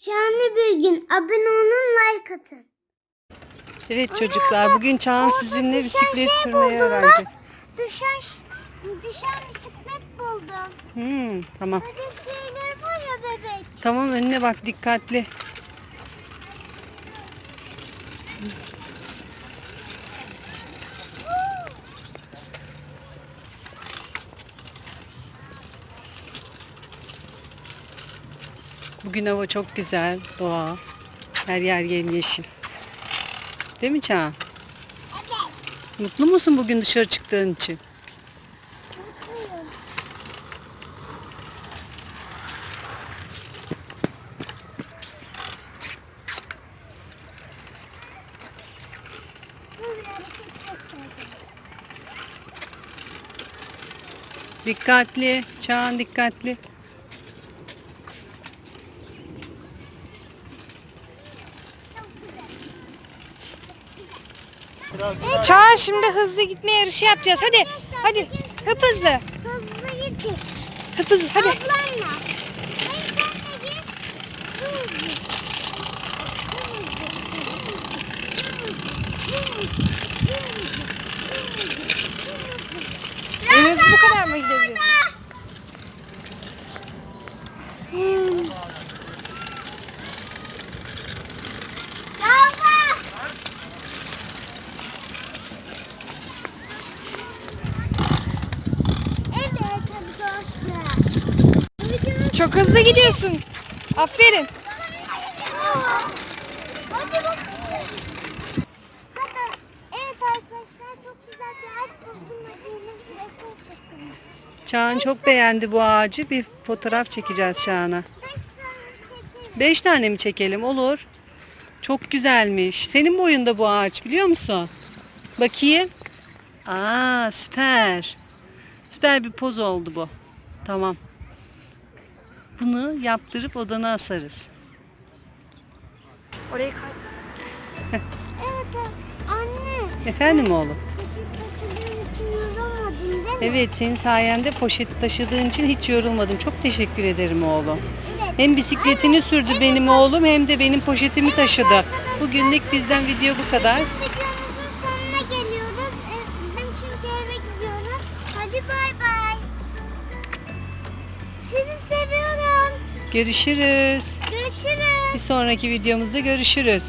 Canlı bir gün abone olun like atın. Evet çocuklar bugün Çağan sizinle bisiklet şey sürmeyi öğrenecek. Düşen, düşen bisiklet buldum. Hmm, tamam. Şeyler var ya bebek. Tamam önüne bak dikkatli. Bugün hava çok güzel, doğa. Her yer yemyeşil. Değil mi Çağan? Evet. Mutlu musun bugün dışarı çıktığın için? Dikkatli, Çağan dikkatli. Çağan şimdi hızlı gitme yarışı yapacağız. Hadi. Hadi. Hıp hızlı. Hızlı gidin. Hıp hızlı. Hadi. En hızlı bu kadar mı gidebiliyorsun? Baba. Evet arkadaşlar. Bugün Çok hızlı gidiyorsun. Aferin. Hadi. Evet arkadaşlar çok güzel bir ağaç buldum. Çağan çok beğendi bu ağacı. Bir fotoğraf çekeceğiz Çağan'a. Beş tane çekelim. Beş tane mi çekelim? Olur. Çok güzelmiş. Senin boyunda bu ağaç biliyor musun? Bakayım. Aa süper. Süper bir poz oldu bu. Tamam. Bunu yaptırıp odana asarız. Orayı kay. Evet anne. Efendim oğlum? Poşet taşıdığın için yorulmadın değil mi? Evet senin sayende poşeti taşıdığın için hiç yorulmadım. Çok teşekkür ederim oğlum. Evet. Hem bisikletini sürdü benim oğlum hem de benim poşetimi taşıdı. Bugünlük bizden video bu kadar. Videomuzun sonuna geliyoruz. Ben çünkü eve gidiyorum. Hadi bay bay. Sizi seviyorum. Görüşürüz. Görüşürüz. Bir sonraki videomuzda görüşürüz.